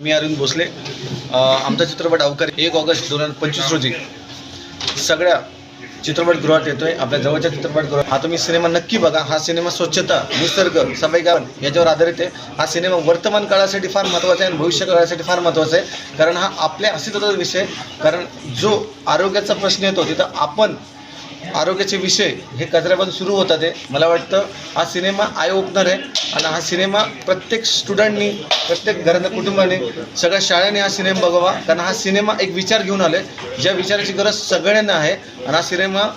मी अरविंद भोसले. आमचा चित्रपट अवकार एक ऑगस्ट दोन हजार पंचवीस रोजी सगळ्या चित्रपटगृहात येतोय. आपल्या जवळच्या चित्रपटगृहात. हा तुम्ही सिनेमा नक्की बघा. हा सिनेमा स्वच्छता निसर्ग सफाईगावन याच्यावर आधारित आहे. हा सिनेमा वर्तमान काळासाठी फार महत्त्वाचा आहे आणि भविष्य काळासाठी फार महत्त्वाचा आहे. कारण हा आपल्या अस्तित्वाचा विषय कारण जो आरोग्याचा प्रश्न येतो तिथं आपण आरोग्याचे विषय हे कचऱ्यापासून सुरू होतात आहे मला वाटतं हा सिनेमा आय ओपनर आहे आणि हा सिनेमा प्रत्येक स्टुडंटनी प्रत्येक घरानं कुटुंबाने सगळ्या शाळेने हा सिनेमा बघावा. कारण हा सिनेमा एक विचार घेऊन आले ज्या विचाराची गरज सगळ्यांना आहे आणि हा सिनेमा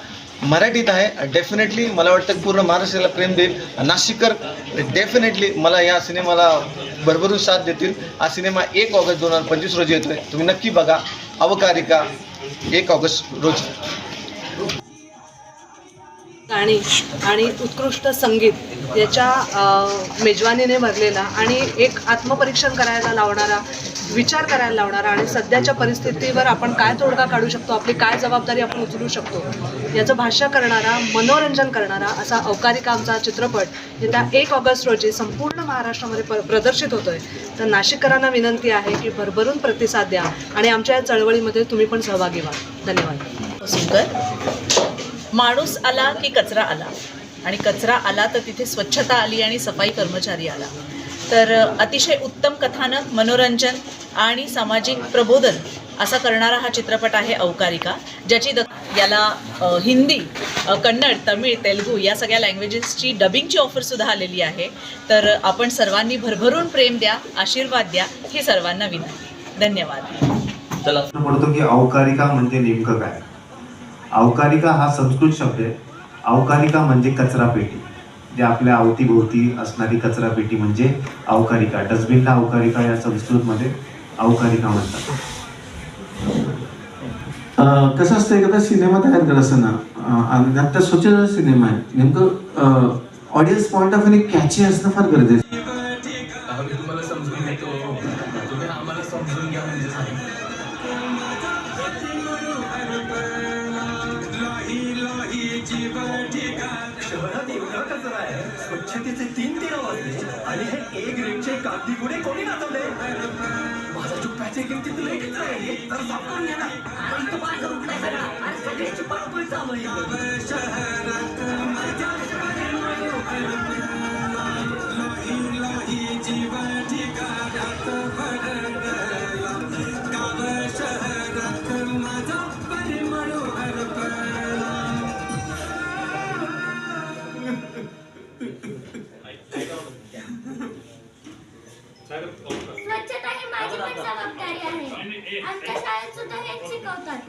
मराठीत आहे. डेफिनेटली मला वाटतं पूर्ण महाराष्ट्राला प्रेम देईल. नाशिककर डेफिनेटली मला या सिनेमाला भरभरून साथ देतील. हा सिनेमा एक ऑगस्ट दोन हजार पंचवीस रोजी येतोय. तुम्ही नक्की बघा. अवकारिका एक ऑगस्ट रोजी. गाणी आणि उत्कृष्ट संगीत याच्या मेजवानीने भरलेला आणि एक आत्मपरीक्षण करायला लावणारा विचार करायला लावणारा आणि सध्याच्या परिस्थितीवर आपण काय तोडगा काढू शकतो आपली काय जबाबदारी आपण उचलू शकतो याचं भाष्य करणारा मनोरंजन करणारा असा अवकारी कामचा चित्रपट येत्या एक ऑगस्ट रोजी संपूर्ण महाराष्ट्रामध्ये प प्रदर्शित होतोय. तर नाशिककरांना विनंती आहे की भरभरून प्रतिसाद द्या आणि आमच्या या चळवळीमध्ये तुम्ही पण सहभागी व्हा. धन्यवाद. सुंदर. माणूस आला की कचरा आला? आणि कचरा आला तर तिथे स्वच्छता आली आणि सफाई कर्मचारी आला. तर अतिशय उत्तम कथानक मनोरंजन आणि सामाजिक प्रबोधन असा करणारा हा चित्रपट आहे अवकारिका ज्याची द याला हिंदी कन्नड तमिळ तेलुगू या सगळ्या लँग्वेजेसची डबिंगची ऑफरसुद्धा आलेली आहे. तर आपण सर्वांनी भरभरून प्रेम द्या आशीर्वाद द्या ही सर्वांना विनंती. धन्यवाद. प्रश्न पडतो की अवकारिका म्हणजे नेमकं काय? अवकारिका हा संस्कृत शब्द आहे. अवकारिका म्हणजे कचरा पेटी जे आपल्या अवतीभोवती असणारी कचरा पेटी म्हणजे अवकारिका. डस्टबिनला अवकारिका या संस्कृतमध्ये अवकारिका म्हणतात. अं, कसं असतं एखादा सिनेमा तयार करत असताना आता स्वच्छता सिनेमा आहे. नेमकं audience point of view catchy असणं फार गरजेचं समजून कचरा आहे स्वच्छतेचे तीन तीन वाजले. आणि हे एक रिमचे कागदी गुडे कोणी नाचवले माझा चुप्प्याचे किमतीत कचरा आहे. तर साफ करून घे ना. आणि माझं उठलंय सगळं. आणि सगळ्याची पळपळ चालू आहे. जबाबदारी आहे. आमच्या शाळेत सुद्धा हेच शिकवतात.